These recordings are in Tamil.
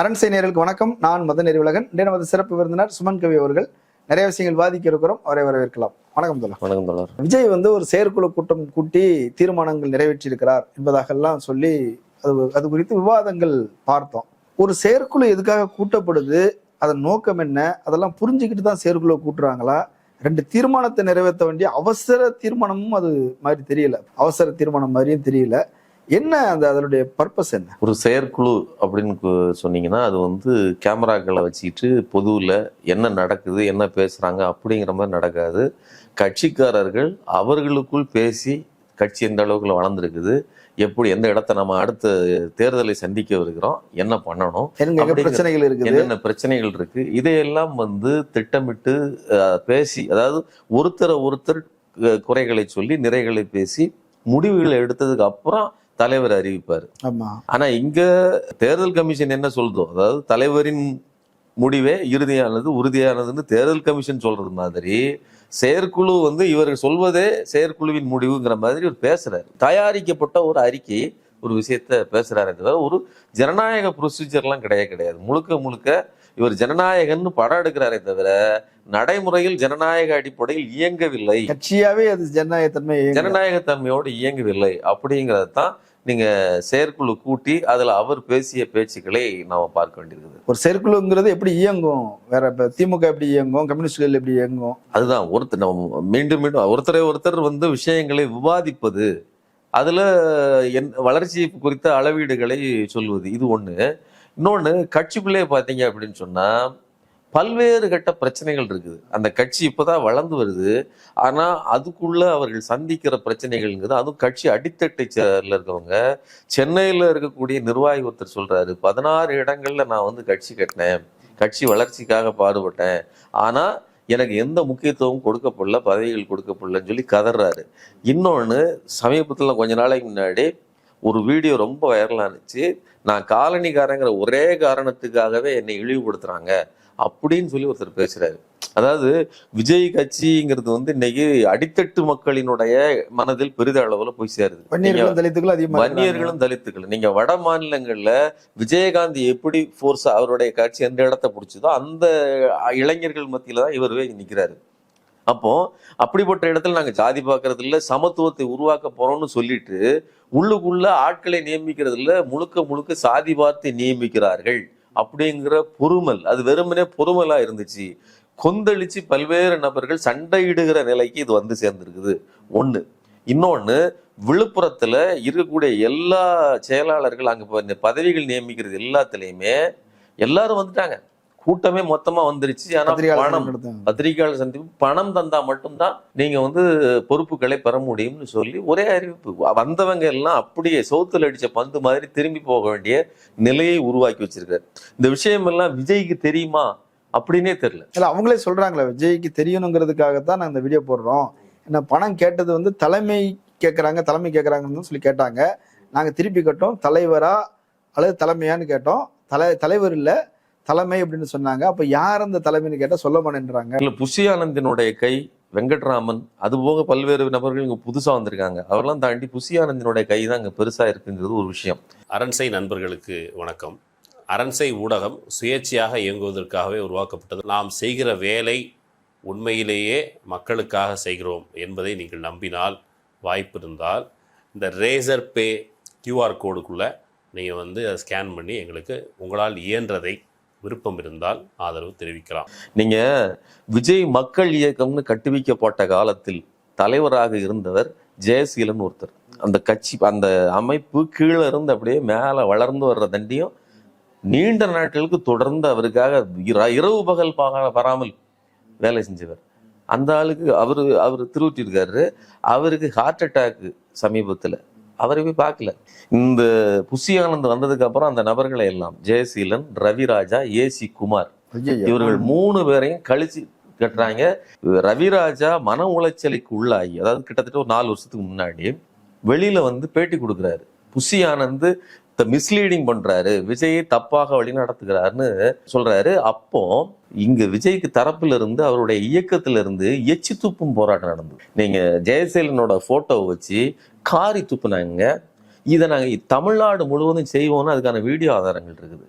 அரண்சை நேயர்களுக்கு வணக்கம். நான் மத நெறிவுலகன் இன்றைய நமது சிறப்பு விருந்தினர் சுமன் கவி அவர்கள். நிறைய விஷயங்கள் வாதிக்க இருக்கிறோம். அவரை வரவேற்கலாம். வணக்கம் தோழர். வணக்கம் தோழர். விஜய் வந்து ஒரு செயற்குழு கூட்டம் கூட்டி தீர்மானங்கள் நிறைவேற்றியிருக்கிறார் என்பதாகலாம் சொல்லி அது அது குறித்து விவாதங்கள் பார்த்தோம். ஒரு செயற்குழு எதுக்காக கூட்டப்படுது? அதன் நோக்கம் என்ன? அதெல்லாம் புரிஞ்சுக்கிட்டு தான் செயற்குழு கூட்டுறாங்களா? ரெண்டு தீர்மானத்தை நிறைவேற்ற வேண்டிய அவசர தீர்மானமும் அது மாதிரி தெரியல. அவசர தீர்மானம் மாதிரியும் தெரியல. என்ன அந்த அதனுடைய பர்பஸ் என்ன? ஒரு செயற்குழு அப்படின்னு சொன்னீங்கன்னா அது வந்து கேமராக்களை வச்சுக்கிட்டு பொதுவில் என்ன நடக்குது என்ன பேசுறாங்க அப்படிங்கிற மாதிரி நடக்காது. கட்சிக்காரர்கள் அவர்களுக்குள் பேசி கட்சி எந்த அளவுக்குள்ள வளர்ந்துருக்குது எப்படி எந்த இடத்த நம்ம அடுத்த தேர்தலை சந்திக்க இருக்கிறோம் என்ன பண்ணணும் பிரச்சனைகள் இருக்குது? என்னென்ன பிரச்சனைகள் இருக்கு இதையெல்லாம் வந்து திட்டமிட்டு பேசி அதாவது ஒருத்தரை ஒருத்தர் குறைகளை சொல்லி நிறைகளை பேசி முடிவுகளை எடுத்ததுக்கு அப்புறம் தலைவர் அறிவிப்பார். ஆமா. ஆனா இங்க தேர்தல் கமிஷன் என்ன சொல்றதோ அதாவது தலைவரின் முடிவே இறுதியானது உறுதியானதுன்னு தேர்தல் கமிஷன் சொல்றது மாதிரி செயற்குழு வந்து இவர்கள் சொல்வதே செயற்குழுவின் முடிவுங்கிற மாதிரி ஒரு பேசுறாரு. தயாரிக்கப்பட்ட ஒரு அறிக்கை ஒரு விஷயத்த பேசுறாரே தவிர ஒரு ஜனநாயக ப்ரொசீஜர்லாம் கிடையவே கிடையாது. முழுக்க முழுக்க இவர் ஜனநாயகன்னு படம் எடுக்கிறாரே தவிர நடைமுறையில் ஜனநாயக அடிப்படையில் இயங்கவில்லை. கட்சியாவே அது ஜனநாயகத்தன்மை ஜனநாயகத்தன்மையோடு இயங்கவில்லை. அப்படிங்கிறது தான் நீங்க செயற்குழு கூட்டி அதுல அவர் பேசிய பேச்சுக்களை நாம பார்க்க வேண்டியிருக்குது. ஒரு செயற்குழுங்கிறது எப்படி இயங்கும்? வேற இப்ப திமுக எப்படி இயங்கும்? கம்யூனிஸ்டுகள் எப்படி இயங்கும்? அதுதான் ஒருத்தர் நம்ம மீண்டும் மீண்டும் ஒருத்தரை ஒருத்தர் வந்து விஷயங்களை விவாதிப்பது அதுல என் வளர்ச்சி குறித்த அளவீடுகளை சொல்வது இது ஒண்ணு. இன்னொன்னு கட்சிக்குள்ளே பாத்தீங்க அப்படின்னு சொன்னா பல்வேறு கட்ட பிரச்சனைகள் இருக்குது. அந்த கட்சி இப்போதான் வளர்ந்து வருது. ஆனால் அதுக்குள்ள அவர்கள் சந்திக்கிற பிரச்சனைகள்ங்கிறது அதுவும் கட்சி அடித்தட்டை சேர்ல இருக்கவங்க. சென்னையில் இருக்கக்கூடிய நிர்வாகி ஒருத்தர் சொல்றாரு பதினாறு இடங்கள்ல நான் வந்து கட்சி கட்டினேன். கட்சி வளர்ச்சிக்காக பாடுபட்டேன். ஆனால் எனக்கு எந்த முக்கியத்துவமும் கொடுக்கப்படல பதவிகள் கொடுக்கப்படலன்னு சொல்லி கதறாரு. இன்னொன்று சமீபத்தில் கொஞ்ச நாளைக்கு முன்னாடி ஒரு வீடியோ ரொம்ப வைரலானுச்சு. நான் காலனிக்காரங்கிற ஒரே காரணத்துக்காகவே என்னை இழிவுபடுத்துகிறாங்க அப்படின்னு சொல்லி ஒருத்தர் பேசுறாரு. அதாவது விஜய் கட்சிங்கிறது வந்து இன்னைக்கு அடித்தட்டு மக்களினுடைய மனதில் பெரிதளவுல போய் சேருது. நீங்க வன்னியர்களும் தலித்துக்கள். நீங்க வட மாநிலங்கள்ல விஜயகாந்த் எப்படி ஃபோர்ஸ் அவருடைய கட்சி எந்த இடத்த பிடிச்சதோ அந்த இளைஞர்கள் மத்தியில தான் இவர் போய் நிக்கிறாரு. அப்போ அப்படிப்பட்ட இடத்துல நாங்க ஜாதி பார்க்கறது இல்ல சமத்துவத்தை உருவாக்க போறோம்னு சொல்லிட்டு உள்ளுக்குள்ள ஆட்களை நியமிக்கிறது இல்ல முழுக்க முழுக்க சாதி பார்த்து நியமிக்கிறார்கள். அப்படிங்கிற பொறுமல் அது வெறுமனே பொறுமலாக இருந்துச்சு. கொந்தளிச்சு பல்வேறு நபர்கள் சண்டையிடுகிற நிலைக்கு இது வந்து சேர்ந்துருக்குது. ஒன்று இன்னொன்று விழுப்புரத்தில் இருக்கக்கூடிய எல்லா செயலாளர்கள் அங்கே இந்த பதவிகள் நியமிக்கிறது எல்லாத்துலேயுமே எல்லாரும் வந்துட்டாங்க. கூட்டமே மொத்தமா வந்துருச்சு. ஆனா பணம். பத்திரிகையாளர் சந்திப்பு பணம் தந்தா மட்டும்தான் நீங்க வந்து பொறுப்புகளை பெற முடியும்னு சொல்லி ஒரே அறிவிப்பு. வந்தவங்க எல்லாம் அப்படியே சவுத்துல அடிச்ச பந்து மாதிரி திரும்பி போக வேண்டிய நிலையை உருவாக்கி வச்சிருக்காரு. இந்த விஷயம் எல்லாம் விஜய்க்கு தெரியுமா? அப்படின்னே தெரியல. இல்ல அவங்களே சொல்றாங்களே விஜய்க்கு தெரியணுங்கிறதுக்காகத்தான் நாங்க இந்த வீடியோ போடுறோம். என்ன பணம் கேட்டது வந்து தலைமை கேட்கறாங்க தலைமை கேட்கறாங்கன்னு சொல்லி கேட்டாங்க. நாங்க திருப்பி கேட்டோம் தலைவரா அல்லது தலைமையான்னு கேட்டோம். தலை தலைவர் இல்ல தலைமை அப்படின்னு சொன்னாங்க. அப்ப யார் அந்த தலைமைன்னு கேட்டா சொல்ல மாட்டேன்றாங்க இல்ல புஷி ஆனந்தினுடைய கை வெங்கட்ராமன் அது போக பல்வேறு நபர்கள் இங்க புதுசா வந்திருக்காங்க. அவரெல்லாம் தாண்டி புஷி ஆனந்தினுடைய கை தான் இங்க பெருசா இருக்குங்கிறது ஒரு விஷயம். அரண்சை நண்பர்களுக்கு வணக்கம். அரண்சை ஊடகம் சுயேட்சையாக இயங்குவதற்காகவே உருவாக்கப்பட்டது. நாம் செய்கிற வேலை உண்மையிலேயே மக்களுக்காக செய்கிறோம் என்பதை நீங்கள் நம்பினால் வாய்ப்பு இருந்தால் இந்த ரேசர் பே கியூஆர் கோடுக்குள்ளே நீங்கள் வந்து அதை ஸ்கேன் பண்ணி எங்களுக்கு உங்களால் இயன்றதை விருப்பம் இருந்தால் ஆதரவு தெரிவிக்கலாம். நீங்க விஜய் மக்கள் இயக்கம்னு கட்டுவிக்கப்பட்ட காலத்தில் தலைவராக இருந்தவர் ஜெயசீலன் ஒருத்தர். அந்த கட்சி அந்த அமைப்பு கீழே இருந்து அப்படியே மேலே வளர்ந்து வர்ற தண்டியும் நீண்ட நாட்களுக்கு தொடர்ந்து அவருக்காக இர- இரவு பகல் பாகா- வராமல் வேலை செஞ்சவர். அந்த ஆளுக்கு அவரு அவர் திருவிட்டிருக்காரு அவருக்கு ஹார்ட் அட்டாக் சமீபத்தில். அவரை போய் பார்க்கல. இந்த புஷி ஆனந்த் வந்ததுக்கு அப்புறம் அந்த நபர்களை எல்லாம் ஜெயசீலன் ரவிராஜா ஏசி குமார் ஐயையோ. இவர்கள் மூணு பேரையும் கழிச்சு கட்டுறாங்க. ரவிராஜா மன உளைச்சலுக்கு உள்ளாகி அதாவது கிட்டத்தட்ட ஒரு நாலு வருஷத்துக்கு முன்னாடி வெளியில வந்து பேட்டி கொடுக்குறாரு. புஷி ஆனந்த் மிஸ்லீடிங் பண்றாரு விஜயை தப்பாக வழி நடத்துகிறாருன்னு சொல்றாரு. அப்போ இங்க விஜய்க்கு தரப்புல இருந்து அவருடைய இயக்கத்துல இருந்து எச்சி துப்பும் போராட்டம் நடந்தது. நீங்க ஜெயசீலனோட போட்டோவை வச்சு காரி துப்புனாங்க. இதை நாங்கள் தமிழ்நாடு முழுவதும் செய்வோம்னு அதுக்கான வீடியோ ஆதாரங்கள் இருக்குது.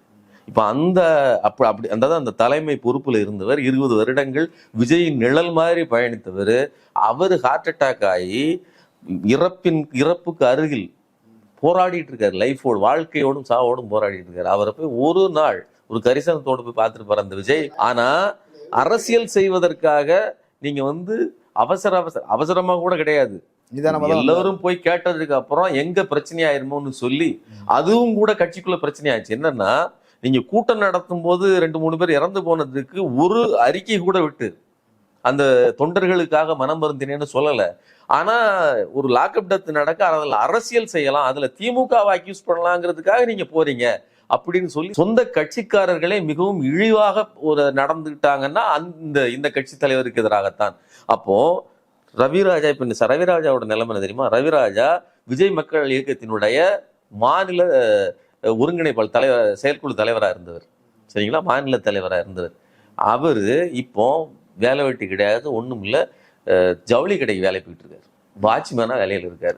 இப்போ அந்த அப்போ அப்படி அந்த அந்த தலைமை பொறுப்பில் இருந்தவர் இருபது வருடங்கள் விஜயின் நிழல் மாதிரி பயணித்தவர். அவர் ஹார்ட் அட்டாக் ஆகி இறப்பின் இறப்புக்கு அருகில் போராடிட்டு இருக்காரு. லைஃபோடு வாழ்க்கையோடும் சாவோடும் போராடிட்டு இருக்காரு. அவரை போய் ஒரு நாள் ஒரு கரிசனத்தோடு போய் பார்த்துட்டு போற அந்த விஜய். ஆனா அரசியல் செய்வதற்காக நீங்க வந்து அவசர அவசர அவசரமா கூட கிடையாது. எல்லாரும் போய் கேட்டதுக்கு அப்புறம் எங்க பிரச்சனையாயிருமோன்னு சொல்லி அதுவும் கூட கட்சிக்குள்ள பிரச்சனையாச்சு என்னன்னா நீங்க கூட்டம் நடத்தும் போது ரெண்டு மூணு பேர் இறந்து போனதுக்கு ஒரு அறிக்கை கூட விட்டு அந்த தொண்டர்களுக்காக மனம் மருந்தினேன்னு சொல்லலை. ஆனா ஒரு லாக்அப் டெத் நடக்க அதில் அரசியல் செய்யலாம் அதுல திமுக அக்யூஸ் பண்ணலாங்கிறதுக்காக நீங்க போறீங்க அப்படின்னு சொல்லி சொந்த கட்சிக்காரர்களே மிகவும் இழிவாக ஒரு நடந்துட்டாங்கன்னா அந்த இந்த கட்சி தலைவருக்கு எதிராகத்தான். அப்போ ரவிராஜா இப்ப இந்த ரவிராஜாவோட நிலைமை தெரியுமா? ரவிராஜா விஜய் மக்கள் இயக்கத்தினுடைய மாநில அஹ், ஒருங்கிணைப்பாளர் தலைவர் செயற்குழு தலைவராக இருந்தவர். சரிங்களா? மாநில தலைவராக இருந்தவர். அவர் இப்போ வேலை வெட்டி கிடையாது ஒன்றும் இல்லை. ஜவுளி கடைக்கு வேலை போயிட்டு இருக்காரு. வாட்ச்மேனாக வேலையில் இருக்கார்.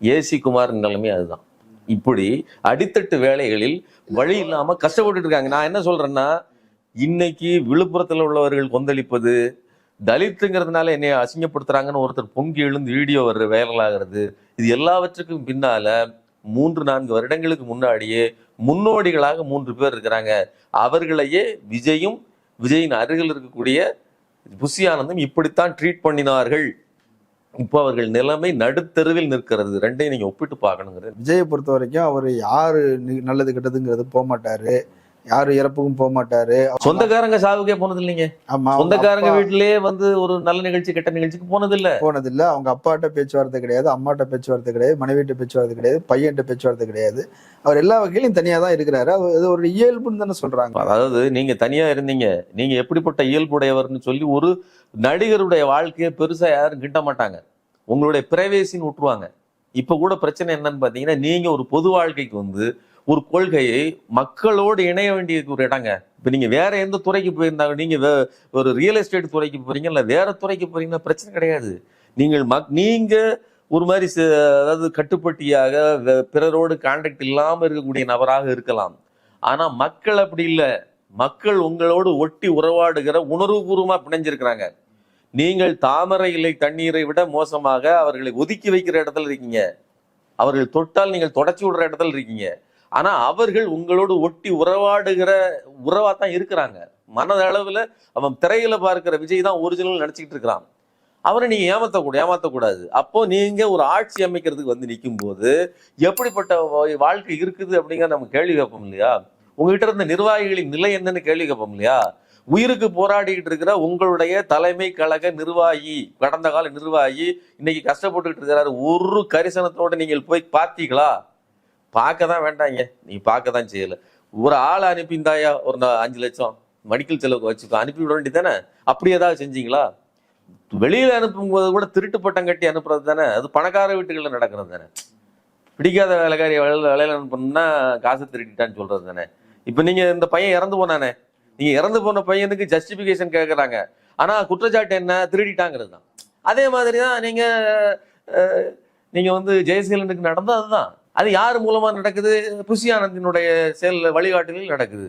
ஏசி குமார் நிலைமை அதுதான். இப்படி அடித்தட்டு வேலைகளில் வழி இல்லாமல் கஷ்டப்பட்டு இருக்காங்க. நான் என்ன சொல்கிறேன்னா இன்னைக்கு விழுப்புரத்தில் உள்ளவர்கள் கொந்தளிப்பது தலித்துங்கிறதுனால என்னை அசிங்கப்படுத்துறாங்கன்னு ஒருத்தர் பொங்கி எழுந்து வீடியோ வர்ற வைரலாகிறது இது எல்லாவற்றுக்கும் பின்னால மூன்று நான்கு வருடங்களுக்கு முன்னாடியே முன்னோடிகளாக மூன்று பேர் இருக்கிறாங்க. அவர்களையே விஜயும் விஜயின் அருகில் இருக்கக்கூடிய புஷி ஆனந்தும் இப்படித்தான் ட்ரீட் பண்ணினார்கள். இப்போ அவர்கள் நிலைமை நடுத்தெருவில் நிற்கிறது. ரெண்டையும் நீங்க ஒப்பிட்டு பார்க்கணுங்கிறது. விஜயை பொறுத்த வரைக்கும் அவர் யாரு நி- நல்லது கெட்டதுங்கிறது போக மாட்டாரு யாரு இறப்புக்கும் போக மாட்டாரு. சொந்தக்காரங்க சாவுக்கே போனது இல்லைங்க ஆமா சொந்தக்காரங்க வீட்டிலேயே வந்து ஒரு நல்ல நிகழ்ச்சி கெட்ட நிகழ்ச்சிக்கு போனது இல்ல போனதில்ல. அவங்க அப்பாட்ட பேச்சுவார்த்தை கிடையாது அம்மாட்ட பேச்சுவார்த்தை கிடையாது மனைவிட்ட பேச்சுவார்த்தை கிடையாது பையன்கிட்ட பேச்சுவார்த்தை கிடையாது. அவர் எல்லா வகையிலும் தனியா தான் இருக்கிறாரு. அது அது ஒரு இயல்புன்னு தானே சொல்றாங்க. அதாவது நீங்க தனியா இருந்தீங்க. நீங்க எப்படிப்பட்ட இயல்புடையவர்னு சொல்லி ஒரு நடிகருடைய வாழ்க்கையை பெருசா யாரும் கிட்ட மாட்டாங்க. உங்களுடைய பிரைவேசின்னு விட்டுருவாங்க இப்ப கூட பிரச்சனை என்னன்னு பாத்தீங்கன்னா நீங்க ஒரு பொது வாழ்க்கைக்கு வந்து ஒரு கொள்கையை மக்களோடு இணைய வேண்டியது ஒரு இடங்க. இப்போ நீங்கள் வேற எந்த துறைக்கு போயிருந்தாங்க நீங்கள் ஒரு ரியல் எஸ்டேட் துறைக்கு போறீங்க இல்லை வேற துறைக்கு போறீங்கன்னா பிரச்சனை கிடையாது. நீங்கள் மக் நீங்கள் ஒரு மாதிரி ச- அதாவது கட்டுப்பட்டியாக பிறரோடு கான்டாக்ட் இல்லாமல் இருக்கக்கூடிய நபராக இருக்கலாம். ஆனால் மக்கள் அப்படி இல்லை. மக்கள் உங்களோடு ஒட்டி உறவாடுகிற உணர்வுபூர்வமாக பிணைஞ்சிருக்கிறாங்க. நீங்கள் தாமரை இலை தண்ணீரை விட மோசமாக அவர்களை ஒதுக்கி வைக்கிற இடத்துல இருக்கீங்க. அவர்கள் தொட்டால் நீங்கள் தொடச்சி விடுற இடத்துல இருக்கீங்க. ஆனா அவர்கள் உங்களோடு ஒட்டி உறவாடுகிற உறவா தான் இருக்கிறாங்க மனதளவுல அவன் திரையில பார்க்கிற விஜய் தான் ஒரிஜினல் நினச்சிக்கிட்டு இருக்கிறான். அவரை நீங்க ஏமாத்தக்கூடாது ஏமாத்தக்கூடாது அப்போ நீங்க ஒரு ஆட்சி அமைக்கிறதுக்கு வந்து நிற்கும் போது எப்படிப்பட்ட வாழ்க்கை இருக்குது அப்படிங்கிற நம்ம கேள்வி கேட்போம் இல்லையா? உங்ககிட்ட இருந்த நிர்வாகிகளின் நிலை என்னன்னு கேள்வி கேட்போம் இல்லையா? உயிருக்கு போராடிக்கிட்டு இருக்கிற உங்களுடைய தலைமை கழக நிர்வாகி கடந்த கால நிர்வாகி இன்னைக்கு கஷ்டப்பட்டுக்கிட்டு இருக்கிறாரு. ஒரு கரிசனத்தோட நீங்கள் போய் பார்த்தீங்களா? பார்க்க தான் வேண்டாங்க. நீ பார்க்க தான் செய்யலை. ஒரு ஆளை அனுப்பியிருந்தாயா? ஒரு அஞ்சு லட்சம். மெடிக்கல் செலவுக்கு வச்சு அனுப்பி விட வேண்டியதானே அப்படி ஏதாவது செஞ்சீங்களா? வெளியில் அனுப்பும்போது கூட திருட்டு பட்டம் கட்டி அனுப்புறது தானே? அது பணக்கார வீட்டுகளில் நடக்கிறது தானே? பிடிக்காத வேலைக்காரி வேலையில் வேலையில் அனுப்பணும்னா காசு திருட்டிட்டான்னு சொல்கிறது தானே? இப்போ நீங்கள் இந்த பையன் இறந்து போனானே? நீங்கள் இறந்து போன பையனுக்கு ஜஸ்டிஃபிகேஷன் கேட்குறாங்க ஆனால் குற்றச்சாட்டு என்ன? திருடிட்டாங்கிறது தான். அதே மாதிரி தான் நீங்கள் நீங்கள் வந்து ஜெயசீலனுக்கு நடந்தது அதுதான். அது யார் மூலமாக நடக்குது? புஷி ஆனந்தினுடைய செயல் வழிகாட்டுதலில் நடக்குது.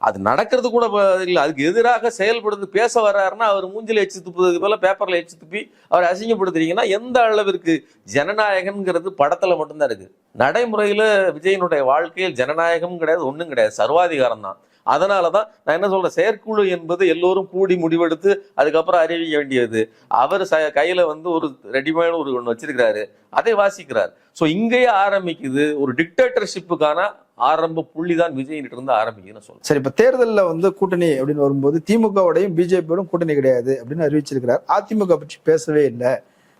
அது நடக்கிறது கூட இல்லை அதுக்கு எதிராக செயல்படுறது பேச வர்றாருன்னா அவர் மூஞ்சில் எச்சு துப்புறதுக்கு போல பேப்பரில் எச்சு துப்பி அவர் அசிங்கப்படுத்துறீங்கன்னா எந்த அளவிற்கு ஜனநாயகம்ங்கிறது படத்தில் மட்டும்தான் இருக்குது நடைமுறையில் விஜயனுடைய வாழ்க்கையில் ஜனநாயகம் கிடையாது ஒன்றும் கிடையாது. சர்வாதிகாரம் தான் அதனாலதான் நான் என்ன சொல்கிறேன் செயற்குழு என்பது எல்லோரும் கூடி முடிவெடுத்து அதுக்கப்புறம் அறிவிக்க வேண்டியது. அவர் ச- கையில் வந்து ஒரு ரெடிமேடு ஒரு ஒன்று வச்சிருக்கிறாரு. அதை வாசிக்கிறார். ஸோ இங்கேயே ஆரம்பிக்குது ஒரு டிக்டேட்டர்ஷிப்புக்கான ஆரம்ப புள்ளி தான் விஜய்கிட்ட இருந்து ஆரம்பிக்குதுன்னு சொல்றேன். சரி இப்போ தேர்தலில் வந்து கூட்டணி அப்படின்னு வரும்போது திமுகவோடையும் பிஜேபியோடும் கூட்டணி கிடையாது அப்படின்னு அறிவிச்சிருக்கிறார். அதிமுக பற்றி பேசவே இல்லை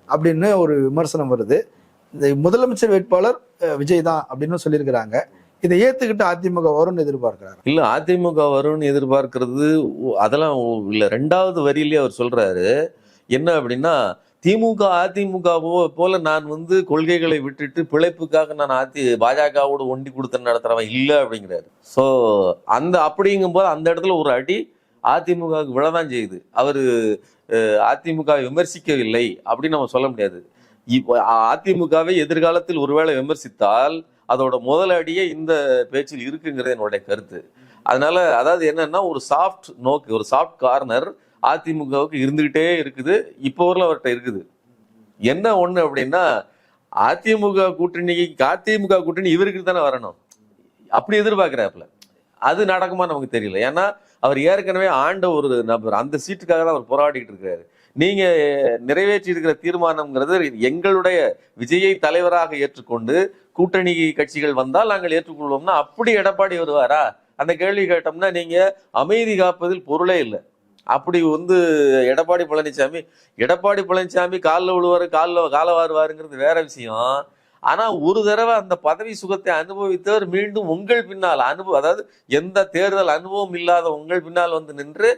அப்படின்னு ஒரு விமர்சனம் வருது. இந்த முதலமைச்சர் வேட்பாளர் விஜய் தான் அப்படின்னு சொல்லியிருக்கிறாங்க. இதை ஏத்துக்கிட்டு அதிமுக வரும்னு எதிர்பார்க்கிறாரு? இல்ல அதிமுக வரும்னு எதிர்பார்க்கிறது அதெல்லாம் இல்ல ரெண்டாவது வரியிலேயே அவர் சொல்றாரு. என்ன அப்படின்னா திமுக அதிமுக போல நான் வந்து கொள்கைகளை விட்டுட்டு பிழைப்புக்காக நான் அதி பாஜகவோட ஒண்டி கொடுத்து நடத்துறவன் இல்லை அப்படிங்கிறாரு. ஸோ அந்த அப்படிங்கும்போது அந்த இடத்துல ஒரு அடி அதிமுகவுக்கு விழதான் செய்யுது. அவரு அதிமுக விமர்சிக்கவில்லை அப்படின்னு நம்ம சொல்ல முடியாது. அதிமுகவை எதிர்காலத்தில் ஒருவேளை விமர்சித்தால் அதோட முதலடியே இந்த பேச்சில் இருக்குங்கிறது என்னுடைய கருத்து. அதனால அதாவது என்னன்னா ஒரு சாஃப்ட் நோக்கு ஒரு சாஃப்ட் கார்னர் அதிமுகவுக்கு இருந்துகிட்டே இருக்குது. இப்போ ஊர்ல அவர்கிட்ட இருக்குது. என்ன ஒண்ணு அப்படின்னா அதிமுக கூட்டணிக்கு அதிமுக கூட்டணி இவருக்கு தானே வரணும். அப்படி எதிர்பார்க்கிறாப்புல. அது நடக்குமா நமக்கு தெரியல. ஏன்னா அவர் ஏற்கனவே ஆண்ட ஒரு நபர் அந்த சீட்டுக்காக தான் அவர் போராடிட்டு இருக்காரு. நீங்க நிறைவேற்றி இருக்கிற தீர்மானம்ங்கிறது எங்களுடைய விஜயை தலைவராக ஏற்றுக்கொண்டு கூட்டணி கட்சிகள் வந்தால் நாங்கள் ஏற்றுக்கொள்வோம்னா அப்படி எடப்பாடி வருவாரா? அந்த கேள்வி கேட்டோம்னா நீங்க அமைதி காப்பதில் பொருளே இல்லை. அப்படி வந்து எடப்பாடி பழனிசாமி எடப்பாடி பழனிசாமி காலில் விழுவாரு காலில் கால வாருவாருங்கிறது வேற விஷயம். ஆனா ஒரு தடவை அந்த பதவி சுகத்தை அனுபவித்தவர் மீண்டும் உங்கள் பின்னால் அனுபவம் அதாவது எந்த தேர்தல் அனுபவம் இல்லாத உங்கள் பின்னால் வந்து நின்று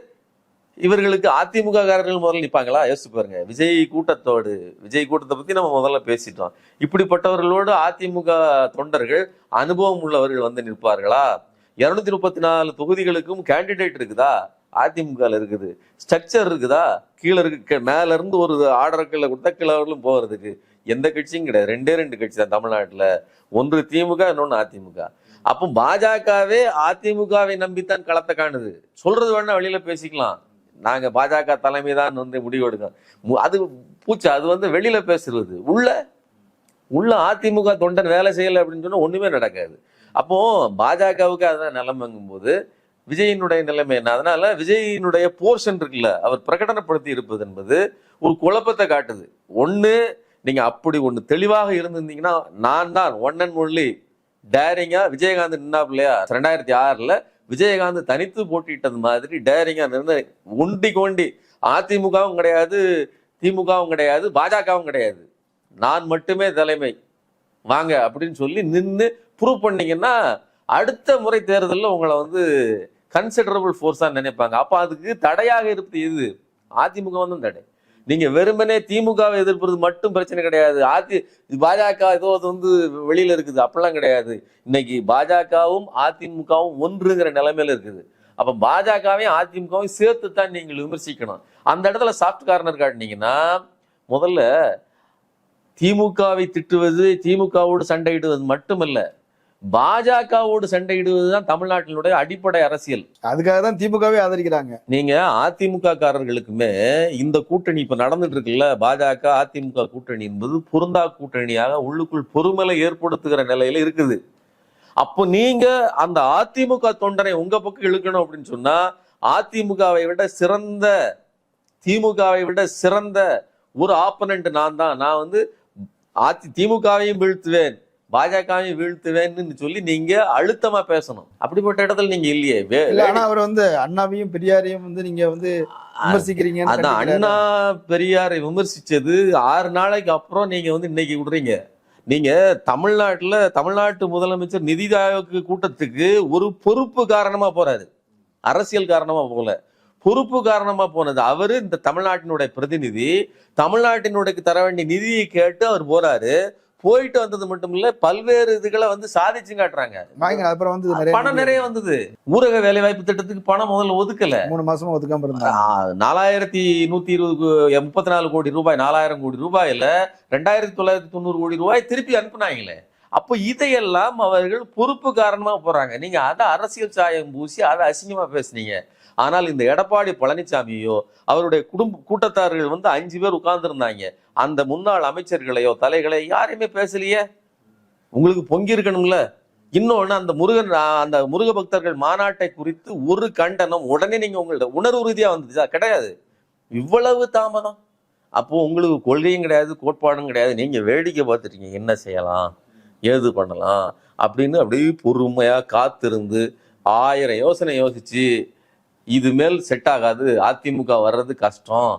இவர்களுக்கு அதிமுக காரர்கள் முதல்ல நிற்பாங்களா யோசிச்சு பாருங்க. விஜய் கூட்டத்தோடு விஜய் கூட்டத்தை பத்தி நம்ம முதல்ல பேசிட்டோம். இப்படிப்பட்டவர்களோடு அதிமுக தொண்டர்கள் அனுபவம் உள்ளவர்கள் வந்து நிற்பார்களா? இருநூத்தி முப்பத்தி நாலு தொகுதிகளுக்கும் கேண்டிடேட் இருக்குதா? அதிமுக இருக்குது. ஸ்ட்ரக்சர் இருக்குதா? கீழே இருக்கு கீ- மேல இருந்து ஒரு ஆர்டர் கீழே கொடுத்தா கீழே போகிறதுக்கு எந்த கட்சியும் கிடையாது. ரெண்டே ரெண்டு கட்சி தான் தமிழ்நாட்டில். ஒன்று திமுக இன்னொன்று அதிமுக. அப்போ பாஜகவே அதிமுகவை நம்பித்தான் களத்தை காணுது. சொல்றது வேணா வெளியில பேசிக்கலாம். நாங்கள் பாஜக தலைமை தான் வந்து முடிவு எடுக்கோம் மு- அது பூச்சா அது வந்து வெளியில் பேசுறது. உள்ள உள்ள அதிமுக தொண்டன் வேலை செய்யலை அப்படின்னு சொன்னால் ஒன்றுமே நடக்காது. அப்போது பாஜகவுக்கு அதான் நிலைமைங்கும் போது விஜயினுடைய நிலைமை என்ன? அதனால விஜயினுடைய போர்ஷன் இருக்குல்ல அவர் பிரகடனப்படுத்தி இருப்பது என்பது ஒரு குழப்பத்தை காட்டுது. ஒன்று நீங்கள் அப்படி ஒன்று தெளிவாக இருந்திருந்தீங்கன்னா நான் தான் ஒன் அண்ட் ஒன்லி டேரிங்காக விஜயகாந்த் நின்னாப்லையா? ரெண்டாயிரத்தி ஆறில் விஜயகாந்த் தனித்து போட்டிட்டது மாதிரி டேரிங்கா நின்று ஒண்டி கொண்டி. அதிமுகவும் கிடையாது திமுகவும் கிடையாது பாஜகவும் கிடையாது. நான் மட்டுமே தலைமை. வாங்க அப்படின்னு சொல்லி நின்று ப்ரூவ் பண்ணீங்கன்னா அடுத்த முறை தேர்தலில் உங்களை வந்து கன்சிடரபிள் ஃபோர்ஸாக நினைப்பாங்க. அப்போ அதுக்கு தடையாக இருப்பது எது? அதிமுக வந்து தடை. நீங்க வெறுமனே திமுகவை எதிர்ப்பது மட்டும் பிரச்சனை கிடையாது. அதி பாஜக ஏதோ அது வந்து வெளியில இருக்குது. அப்படிலாம் கிடையாது. இன்னைக்கு பாஜகவும் அதிமுகவும் ஒன்றுங்கிற நிலைமையில இருக்குது. அப்ப பாஜகவையும் அதிமுகவும் சேர்த்து தான் நீங்கள் விமர்சிக்கணும். அந்த இடத்துல சாஃப்ட் கார்னர் காட்டினீங்கன்னா முதல்ல திமுகவை திட்டுவது திமுகவோடு சண்டையிடுவது மட்டுமல்ல. பாஜகவோடு சண்டையிடுவது தான் தமிழ்நாட்டினுடைய அடிப்படை அரசியல். அதுக்காக தான் திமுகவே ஆதரிக்கிறாங்க. நீங்க அதிமுக காரர்களுக்குமே இந்த கூட்டணி இப்ப நடந்துட்டு இருக்குல்ல பாஜக அதிமுக கூட்டணி என்பது பொருந்தா கூட்டணியாக உள்ளுக்குள் பொறுமலை ஏற்படுத்துகிற நிலையில இருக்குது. அப்போ நீங்க அந்த அதிமுக தொண்டனை உங்க பக்கம் இழுக்கணும் அப்படின்னு சொன்னா அதிமுகவை விட சிறந்த திமுகவை விட சிறந்த ஒரு ஆப்பனண்ட் நான் தான் நான் வந்து அதி திமுகவையும் வீழ்த்துவேன். பாஜகவையும் வீழ்த்துவேன்னு சொல்லி நீங்க அழுத்தமா பேசணும். அப்படிப்பட்ட இடத்துல நீங்க இல்லையே. ஆனா அவர் வந்து அண்ணாவையும் பெரியாரையும் வந்து நீங்க வந்து விமர்சிக்கிறீங்கன்னு அதான். அண்ணா பெரியாரை விமர்சிச்சது ஆறு நாளைக்கு அப்புறம் நீங்க வந்து இன்னைக்கு விடுறீங்க. நீங்க தமிழ்நாட்டுல தமிழ்நாட்டு முதலமைச்சர் நிதி ஆயோக் கூட்டத்துக்கு ஒரு பொறுப்பு காரணமா போறாரு. அரசியல் காரணமா போகல. பொறுப்பு காரணமா போனது அவரு இந்த தமிழ்நாட்டினுடைய பிரதிநிதி. தமிழ்நாட்டினுடைய தர வேண்டிய நிதியை கேட்டு அவர் போறாரு. போயிட்டு வந்தது மட்டும் இல்ல பல்வேறு இதுகளை வந்து சாதிச்சு காட்டுறாங்க. அப்புறம் வந்து பணம் நிறைய வந்தது. ஊரக வேலைவாய்ப்பு திட்டத்துக்கு பணம் முதல்ல ஒதுக்கல. மூணு மாசமா ஒதுக்காம இருந்தாங்க. நாலாயிரத்தி நூத்தி இருபது முப்பத்தி நாலு கோடி ரூபாய் நாலாயிரம் கோடி ரூபாயில ரெண்டாயிரத்தி தொள்ளாயிரத்தி தொண்ணூறு கோடி ரூபாய் திருப்பி அனுப்புனாங்களே. அப்போ இதையெல்லாம் அவர்கள் பொறுப்பு காரணமா போறாங்க. நீங்க அதை அரசியல் சாயம் பூசி அதை அசிங்கமா பேசுனீங்க. ஆனால் இந்த எடப்பாடி பழனிசாமியோ அவருடைய குடும்ப கூட்டத்தார்கள் வந்து அஞ்சு பேர் உட்கார்ந்துருந்தாங்க. அந்த முன்னாள் அமைச்சர்களையோ தலைகளையோ யாரையுமே பேசலையே? உங்களுக்கு பொங்கி இருக்கணும்ல? அந்த முருகன் அந்த முருக பக்தர்கள் மாநாட்டை குறித்து ஒரு கண்டனம் உடனே நீங்கள் உங்கள்ட்ட உணர்வு ரீதியாக வந்துச்சா. கிடையாது. இவ்வளவு தாமதம். அப்போது உங்களுக்கு கொள்கையும் கிடையாது கோட்பாடும் கிடையாது. நீங்கள் வேடிக்கை பார்த்துட்டீங்க என்ன செய்யலாம்? ஏது பண்ணலாம்? அப்படின்னு அப்படியே பொறுமையாக காத்திருந்து ஆயிரம் யோசனை யோசித்து இது மேல் செட் ஆகாது அதிமுக வர்றது கஷ்டம்.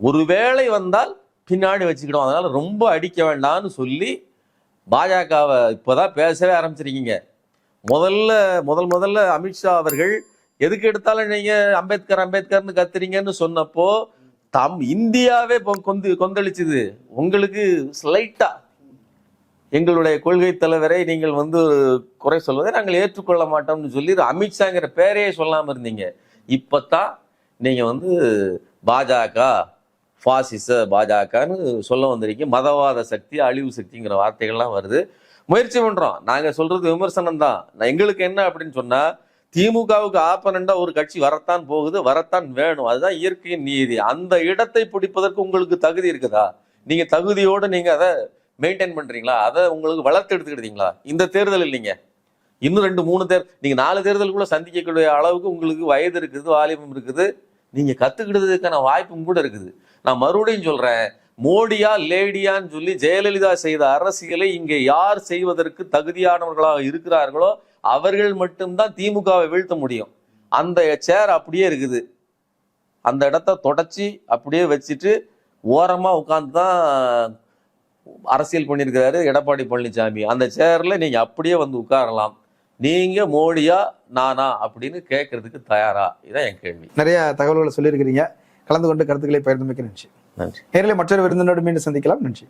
ஒருவேளை வந்தால் பின்னாடி வச்சுக்கிடும் அதனால் ரொம்ப அடிக்க வேண்டாம்னு சொல்லி பாஜகவை இப்போதான் பேசவே ஆரம்பிச்சிருக்கீங்க. முதல்ல முதல் முதல்ல அமித்ஷா அவர்கள் எதுக்கு எடுத்தாலும் நீங்கள் அம்பேத்கர் அம்பேத்கர்னு கத்துறீங்கன்னு சொன்னப்போ தம் இந்தியாவே கொந்து கொந்தளிச்சுது. உங்களுக்கு ஸ்லைட்டா எங்களுடைய கொள்கை தலைவரை நீங்கள் வந்து குறை சொல்வதை நாங்கள் ஏற்றுக்கொள்ள மாட்டோம்னு சொல்லி அமித்ஷாங்கிற பேரையே சொல்லாமல் இருந்தீங்க. இப்பதான் நீங்கள் வந்து பாஜக ஃபாசிச பாஜகன்னு சொல்ல வந்திருக்கீங்க. மதவாத சக்தி அழிவு சக்திங்கிற வார்த்தைகள்லாம் வருது. முயற்சி பண்ணுறோம் நாங்கள் சொல்கிறது விமர்சனம் தான் எங்களுக்கு என்ன அப்படின்னு சொன்னால் திமுகவுக்கு ஆப்பனண்டாக ஒரு கட்சி வரத்தான் போகுது வரத்தான் வேணும். அதுதான் இயற்கையின் நீதி. அந்த இடத்தை பிடிப்பதற்கு உங்களுக்கு தகுதி இருக்குதா? நீங்கள் தகுதியோடு நீங்கள் அதை மெயின்டைன் பண்ணுறீங்களா அதை உங்களுக்கு வளர்த்து எடுத்துக்கிட்டீங்களா? இந்த தேர்தல் இல்லைங்க இன்னும் ரெண்டு மூணு தேர் நீங்கள் நாலு தேர்தலுக்குள்ளே சந்திக்கக்கூடிய அளவுக்கு உங்களுக்கு வயது இருக்குது வாலிபம் இருக்குது. நீங்கள் கற்றுக்கிட்டதுக்கான வாய்ப்பும் கூட இருக்குது. நான் மறுபடியும் சொல்கிறேன் மோடியா லேடியான்னு சொல்லி ஜெயலலிதா செய்த அரசியலை இங்கே யார் செய்வதற்கு தகுதியானவர்களாக இருக்கிறார்களோ அவர்கள் மட்டும்தான் திமுகவை வீழ்த்த முடியும். அந்த சேர் அப்படியே இருக்குது. அந்த இடத்த தொடச்சி அப்படியே வச்சுட்டு ஓரமாக உட்காந்து தான் அரசியல் பண்ணியிருக்கிறாரு எடப்பாடி பழனிசாமி. அந்த சேரில் நீங்கள் அப்படியே வந்து உட்காரலாம். நீங்க மோடியா நானா அப்படின்னு கேட்கறதுக்கு தயாரா? இதான் என் கேள்வி. நிறைய தகவல்களை சொல்லியிருக்கிறீங்க. கலந்து கொண்டு கருத்துக்களை பகிர்ந்தமைக்கு நன்றி. நன்றி. நேரில் மற்றொரு விருந்தினோடு மீண்டும் சந்திக்கலாம். நன்றி.